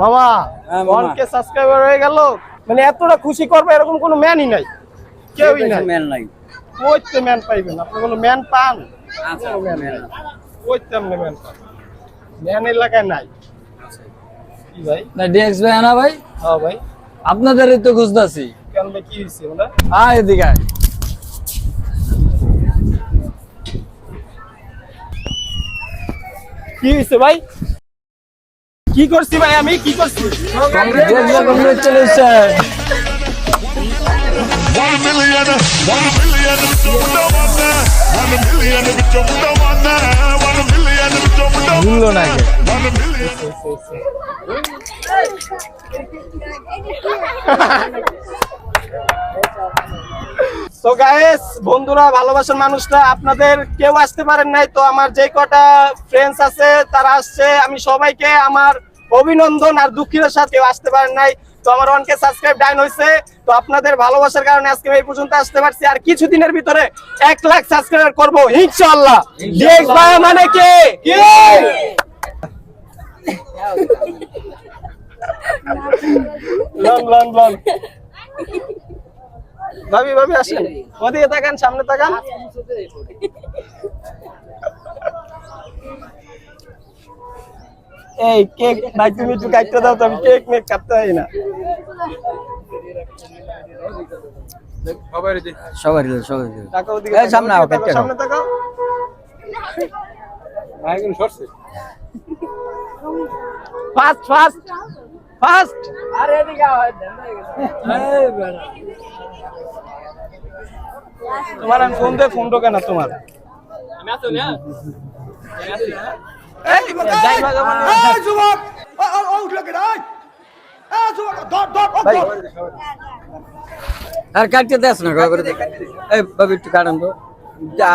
মামা হ্যাঁ, মামা। সাবস্ক্রাইবার হয়ে গেল? মানে এতটা খুশি করবে এরকম কোনো ম্যানই নাই। কেউই নাই। মেল নাই। কইতে ম্যান পাইবেন। আপনি কোনো ম্যান পান? আচ্ছা ম্যান কইতে আপনি ম্যান পান। ম্যান এলাকায় নাই। কি ভাই? না ডিএক্স ভাই না ভাই। হ্যাঁ ভাই। আপনাদেরই তো খুঁজতেছি। কেন ভাই কি আয় এদিকে আয়। কি হয়েছে ভাই? কি করছি ভাই আমি? কি করছি? বন্ধুরা, ভালোবাসার মানুষরা, আপনাদের কেউ আসতে পারেন নাই, তো আমার যে কটা ফ্রেন্ডস আছে, তারা আসছে। আমি সবাইকে আমার অভিনন্দন আর দুঃখের সাথে আসতে পারেন নাই। তো আমার অনকে সাবস্ক্রাইব ডাইন হয়েছে তো আপনাদের ভালোবাসার কারণে আজকে এই পর্যন্ত আসতে পারছি। আর কিছুদিনের ভিতরে এক লাখ সাবস্ক্রাইবার করব ভাই মানে কে? ভাবি ভাবি, আসেন। ওদিকে তাকান, সামনে তাকান। এই কেক ভাই তুমি একটু কাটতে দাও তো আমি কেক মেক কাটতে হয় না। সবারই দিল সবারই দিল তাকাও এই, সামনে আও, কাটতে সামনে তাকাও। ফাস্ট ফাস্ট ফাস্ট তোমার আমি ফোন দে ফোন ঢোকে না তোমার। এই। আর কাটতে দেস না করে এই বাবু একটু কাটান তো।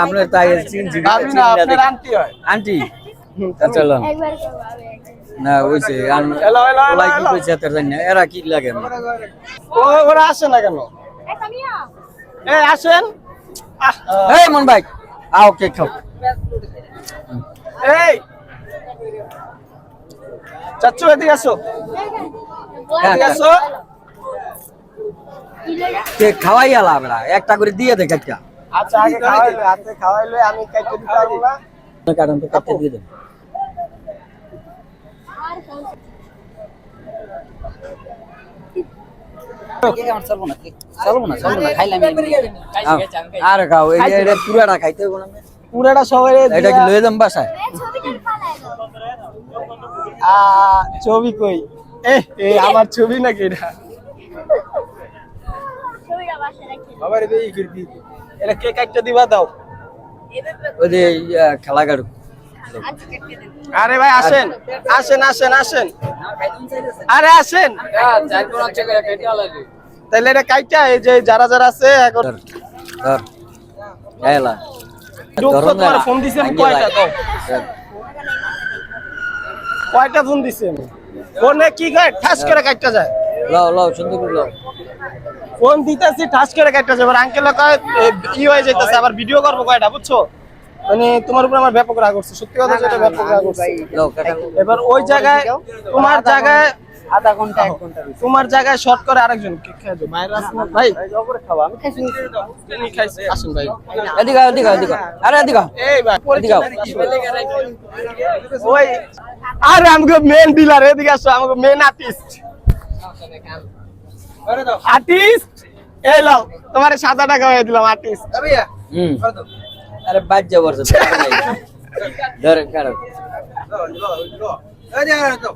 আপনার তাই আন্টি হয়। চলো। না ওইছে ওলাই কি। কইছে তার জানি এরা কি লাগে? ওরা আসে না কেন। এই আসেন। এই মন ভাই আও কেক খাও। এই চাচ্চু এদিকে আসো। এদিকে আসো। কি খাওয়াই আলা আমরা একটা করে দিয়ে দে কেকটা আচ্ছা আগে খাওয়াইলে হাতে খাওয়াইলে আমি কাইতে দিতে পারব না। কাটান তো কাটতে দিয়ে দেন আর খাও। পুরাটা খাইতে হবে পুরাটা সবাই এটা কি লয়ে যাম বাসায় এই ছবিটা ফালাই দাও। আ ছবি কই? এ এ আমার ছবি নাকি এটা? কে কাটতে দিবা দাও। ওই যে খেলা গাড়ু। আজকে কেটে দেব। আরে ভাই আসেন। আসেন আসেন আসেন। আরে আসেন। তাহলে এটা কাইটা এই যে যারা যারা আছে এখন ফোন দিছেন কয়টা দাও। ধর। কয়টা ফোন দিছেন ফোনে কি কয় ঠাস করে কাটটা যায়। লাও লাও সুন্দর করে লাও। ফোন দিতেছি ঠাস করে কাটটা যায়। আঙ্কেল কয় ই হয়ে যাইতেছে আবার ভিডিও করব কয়টা বুঝছ? মানে তোমার উপর আমার ব্যাপক রাগ করছে সত্যি কথা যেটা ব্যাপক রাগ করছে এবার ওই জায়গায় তোমার জায়গায় আধা ঘণ্টা এক ঘণ্টা তোমার জায়গায় শর্ট করে আরেকজন কে খেয়ে মায়ের ভাই আমি খাইছি। তুমি খাইছি। আসুন ভাই। এদিকে এদিকে এদিকে আরে এদিকে এই ভাই এদিকে ওই আরে আমাকে মেন ডিলার এদিকে আসো আমাকে মেন আর্টিস্ট আর্টিস্ট এই লাও তোমার সাদা টাকা হয়ে দিলাম আর্টিস্ট হুম। আরে বাদ যাব আর তো।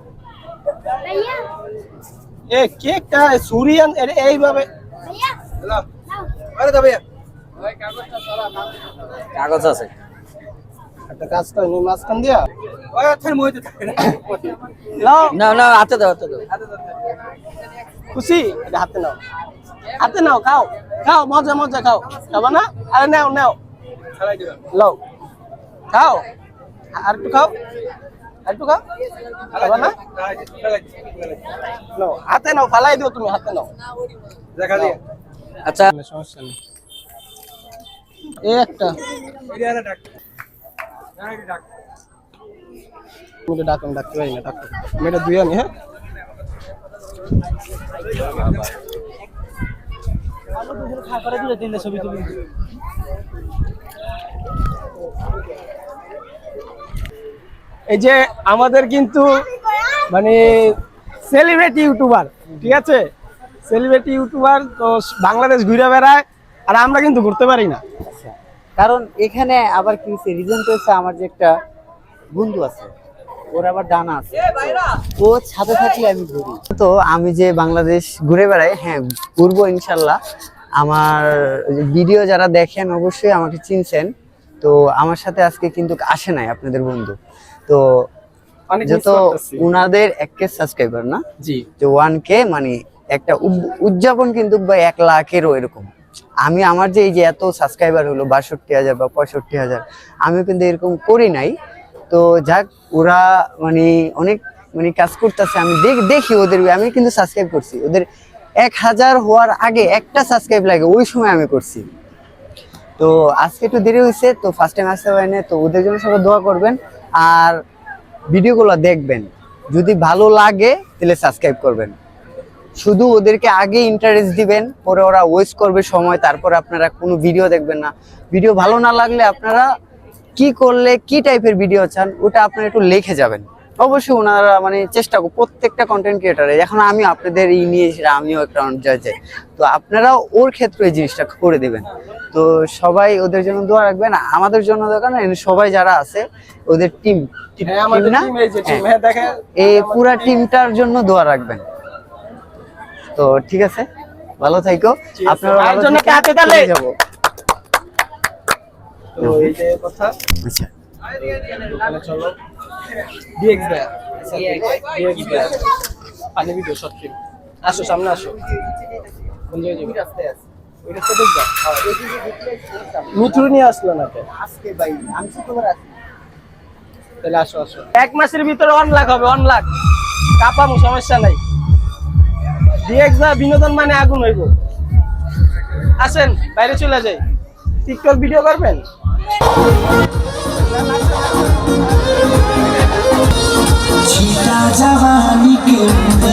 এ কেকটা সুরিয়ান এ- এইভাবে। ভাইয়া, নাও। কাগজ আছে। একটা কাজ করে নি মাঝখান দিয়া। নাও। না না হাতে দাও হাতে দাও। খুশি? এটা হাতে নাও। হাতে নাও খাও। খাও মজা মজা খাও। খাবা না? আরে নাও নাও। লাও খাও। আর একটু খাও। আর একটু খাও খাবা না? হাতে নাও ফালাই দিও তুমি হাতে নাও। আচ্ছা। সমস্যা নেই। এই একটা। আমি ডাকুন ডাকতে পারি না ডাক্তার আমি এটা দুই আনি হ্যাঁ? এই যে আমাদের কিন্তু মানে সেলিব্রিটি ইউটিউবার ঠিক আছে? সেলিব্রিটি ইউটিউবার তো বাংলাদেশ ঘুরে বেড়ায় আর আমরা কিন্তু ঘুরতে পারি না। কারণ এখানে আবার কি হচ্ছে রিজন হচ্ছে আমার যে একটা বন্ধু আছে ওর আবার ডানা আছে। ও ছাদে থাকলে আমি ঘুরি। তো আমি যে বাংলাদেশ ঘুরে বেড়াই হ্যাঁ ঘুরবো ইনশাল্লাহ। আমার ভিডিও যারা দেখেন অবশ্যই আমাকে চিনছেন। তো আমার সাথে আজকে কিন্তু আসে নাই আপনাদের বন্ধু। তো যত উনাদের এক কে সাবস্ক্রাইবার না? জি। যে ওয়ান কে মানে একটা উদযাপন কিন্তু বা এক লাখেরও এরকম। আমি আমার যে এই যে এত সাবস্ক্রাইবার হলো বাষট্টি হাজার বা পঁয়ষট্টি হাজার আমি কিন্তু এরকম করি নাই। তো যাক ওরা মানে অনেক মানে কাজ করতেছে আমি দেখ- দেখি ওদের আমি কিন্তু সাবস্ক্রাইব করছি। ওদের এক হাজার হওয়ার আগে একটা সাবস্ক্রাইব লাগে ওই সময় আমি করছি। তো আজকে একটু দেরি হয়েছে তো ফার্স্ট টাইম আসতে পারিনি তো ওদের জন্য সবাই দোয়া করবেন আর ভিডিওগুলো দেখবেন। যদি ভালো লাগে, তাহলে সাবস্ক্রাইব করবেন। শুধু ওদেরকে আগে ইন্টারেস্ট দিবেন, পরে ওরা ওয়েস্ট করবে সময়, তারপরে আপনারা কোনো ভিডিও দেখবেন না। ভিডিও ভালো না লাগলে আপনারা কি করলে, কি টাইপের ভিডিও চান, ওটা আপনারা একটু লিখে যাবেন। অবশ্যই ওনারা মানে চেষ্টা করো প্রত্যেকটা কন্টেন্ট ক্রিয়েটার এখন আমি আপনাদের ই নিয়ে আমিও একটা জজে তো আপনারাও ওর ক্ষেত্রে এই জিনিসটা করে দিবেন। তো সবাই ওদের জন্য দোয়া রাখবেন। আমাদের জন্য দোয়া না সবাই যারা আছে ওদের টিম হ্যাঁ এই হ্যাঁ। হ্যাঁ। এই পুরা টিমটার জন্য দোয়া রাখবেন। তো ঠিক আছে? ভালো থাইকো। ঠিক আপনারা যাব। তো এই যে কথা। আচ্ছা। ডিএক্স ভাইয়া ডিএক্স ভাইয়া পানি ভিডিও শর্ট ফিল্ম আসো সামনে আসো। কোন জায়গায় যাবে ওই রাস্তা দেখবা মিঠু নিয়ে আসলো না আজকে ভাই আমি শুক্রবার আসি তাহলে আসো আসো। এক মাসের ভিতরে ওয়ান লাখ হবে ওয়ান লাখ কাপামু সমস্যা নাই। ডিএক্স ভাই বিনোদন মানে আগুন হইব। আসেন বাইরে চলে যাই। টিকটক ভিডিও করবেন?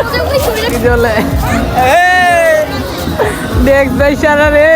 কি চলে দেখ ভাই সারা রে।